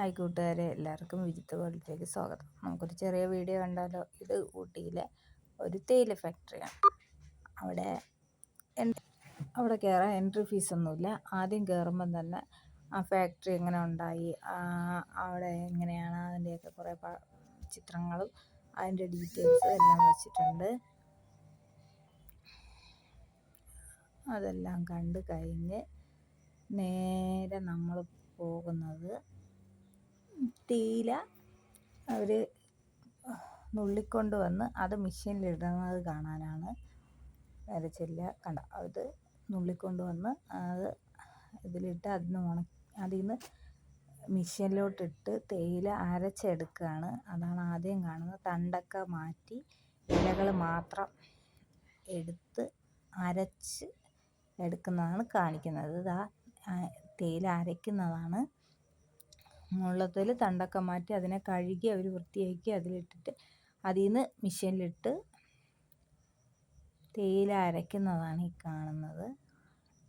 Hi കൂട്ടുകാരെ എല്ലാവർക്കും വിജിത്ത് വേൾഡിലേക്ക് സ്വാഗതം. നമുക്കൊരു ചെറിയ വീഡിയോ കണ്ടാലോ? ഇത് ഊട്ടിയിലെ ഒരു തേയില ഫാക്ടറിയാണ്. അവിടെ അവിടെ കയറാൻ എൻട്രി ഫീസൊന്നുമില്ല. ആദ്യം കയറുമ്പം തന്നെ ആ ഫാക്ടറി എങ്ങനെ ഉണ്ടായി അവിടെ എങ്ങനെയാണ് അതിന്റെയൊക്കെ കുറേ ചിത്രങ്ങളും അതിന്റെ ഡീറ്റെയിൽസും എല്ലാം വെച്ചിട്ടുണ്ട്. അതെല്ലാം കണ്ട് കഴിഞ്ഞ് നേരെ നമ്മൾ പോകുന്നത് തേയില അവർ നുള്ളിക്കൊണ്ട് വന്ന് അത് മെഷീനിലിടുന്നത് കാണാനാണ്. വേറെ ചെല്ലുക കണ്ട അത് നുള്ളിക്കൊണ്ട് വന്ന് അത് ഇതിലിട്ട് അതിന് ഉണ അതിൽ നിന്ന് മെഷീനിലോട്ടിട്ട് തേയില അരച്ചെടുക്കുകയാണ് അതാണ് ആദ്യം കാണുന്നത്. തണ്ടൊക്കെ മാറ്റി ഇലകൾ മാത്രം എടുത്ത് അരച്ച് എടുക്കുന്നതാണ് കാണിക്കുന്നത്. ഇതാ തേയില അരയ്ക്കുന്നതാണ്. മുള്ളത്തിൽ തണ്ടൊക്കെ മാറ്റി അതിനെ കഴുകി അവർ വൃത്തിയാക്കി അതിലിട്ടിട്ട് അതിൽ നിന്ന് മെഷീനിലിട്ട് തേയില അരയ്ക്കുന്നതാണ് ഈ കാണുന്നത്.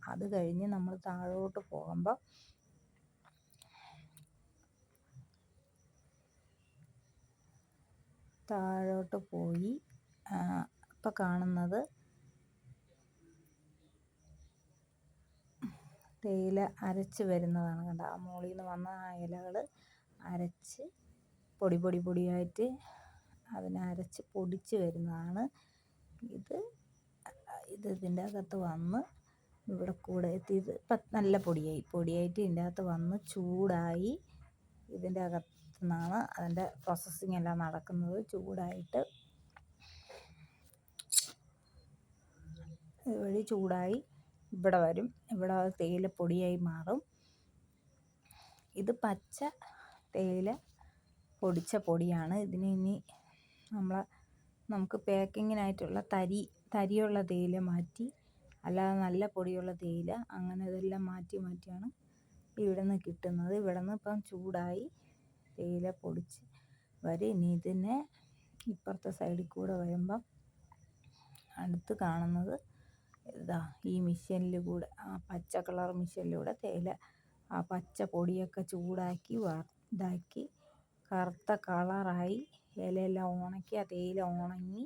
അത് കഴിഞ്ഞ് നമ്മൾ താഴോട്ട് പോകുമ്പോൾ താഴോട്ട് പോയി ഇപ്പം കാണുന്നത് തേയില അരച്ച് വരുന്നതാണ് കണ്ടോ. ആ മുകളിൽ നിന്ന് വന്ന ആ ഇലകൾ അരച്ച് പൊടി പൊടി പൊടിയായിട്ട് അതിനെ അരച്ച് പൊടിച്ച് വരുന്നതാണ്. ഇത് ഇത് ഇതിന്റെ അകത്ത് വന്ന് ഇവിടെ കൂടെ എത്തി. ഇത് നല്ല പൊടിയായി. പൊടിയായിട്ട് ഇതിന്റെ അകത്ത് വന്ന് ചൂടായി ഇതിന്റെ അകത്ത് നിന്നാണ് അതിന്റെ പ്രോസസ്സിങ് എല്ലാം നടക്കുന്നത്. ചൂടായിട്ട് ഇതുവഴി ചൂടായി ഇവിടെ വരും. ഇവിടെ തേയില പൊടിയായി മാറും. ഇത് പച്ച തേയില പൊടിച്ച പൊടിയാണ്. ഇതിന് ഇനി നമ്മൾ നമുക്ക് പാക്കിങ്ങിനായിട്ടുള്ള തരി തരിയുള്ള തേയില മാറ്റി അല്ലാതെ നല്ല പൊടിയുള്ള തേയില അങ്ങനെ ഇതെല്ലാം മാറ്റി മാറ്റിയാണ് ഇവിടെ നിന്ന് കിട്ടുന്നത്. ഇവിടെ നിന്ന് ഇപ്പം ചൂടായി തേയില പൊടിച്ച് വരും. ഇനി ഇതിനെ ഇപ്പുറത്തെ സൈഡിൽ കൂടെ വരുമ്പം അടുത്ത് കാണുന്നത് ഇതാ ഈ മിഷ്യനിൽ കൂടെ ആ പച്ച കളർ മിഷ്യനിലൂടെ തേയില ആ പച്ച പൊടിയൊക്കെ ചൂടാക്കി ഇതാക്കി കറുത്ത കളറായി ഇലയെല്ലാം ഉണക്കി ആ തേയില ഉണങ്ങി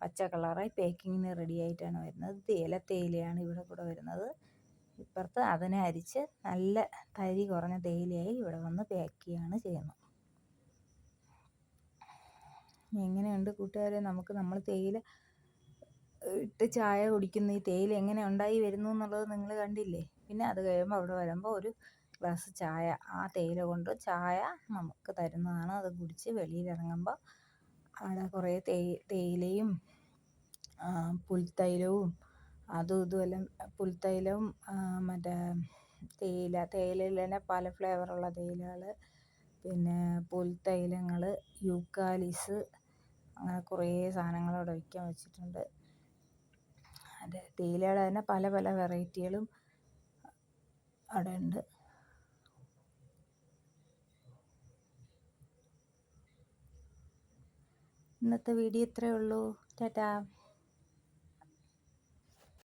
പച്ച കളറായി പാക്കിങ്ങിന് റെഡി ആയിട്ടാണ് വരുന്നത്. തേയില തേയിലയാണ് ഇവിടെ കൂടെ വരുന്നത്. ഇപ്പുറത്ത് അതിനെ അരിച്ച് നല്ല തരി കുറഞ്ഞ തേയിലയായി ഇവിടെ വന്ന് പാക്ക് ചെയ്യുകയാണ് ചെയ്യുന്നത്. എങ്ങനെയുണ്ട് കൂട്ടുകാരെ? നമുക്ക് നമ്മൾ തേയില ഇട്ട് ചായ കുടിക്കുന്ന ഈ തേയില എങ്ങനെ ഉണ്ടായി വരുന്നു എന്നുള്ളത് നിങ്ങൾ കണ്ടില്ലേ? പിന്നെ അത് കഴിയുമ്പോൾ അവിടെ വരുമ്പോൾ ഒരു ഗ്ലാസ് ചായ ആ തേയില കൊണ്ട് ചായ നമുക്ക് തരുന്നതാണ്. അത് കുടിച്ച് വെളിയിലിറങ്ങുമ്പോൾ അവിടെ കുറേ തേയി തേയിലയും പുൽത്തൈലവും അതും ഇതുമെല്ലാം പുൽത്തൈലവും മറ്റേ തേയില തേയിലയിൽ തന്നെ പല ഫ്ലേവറുള്ള തേയിലകൾ പിന്നെ പുൽത്തൈലങ്ങൾ യൂക്കാലിസ് അങ്ങനെ കുറേ സാധനങ്ങൾ അവിടെ വിൽക്കാൻ വെച്ചിട്ടുണ്ട്. അത് തേയിലയുടെ തന്നെ പല പല വെറൈറ്റികളും അവിടെ ഉണ്ട്. ഇന്നത്തെ വീഡിയോ ഇത്രയേ ഉള്ളൂ. ടാറ്റാ.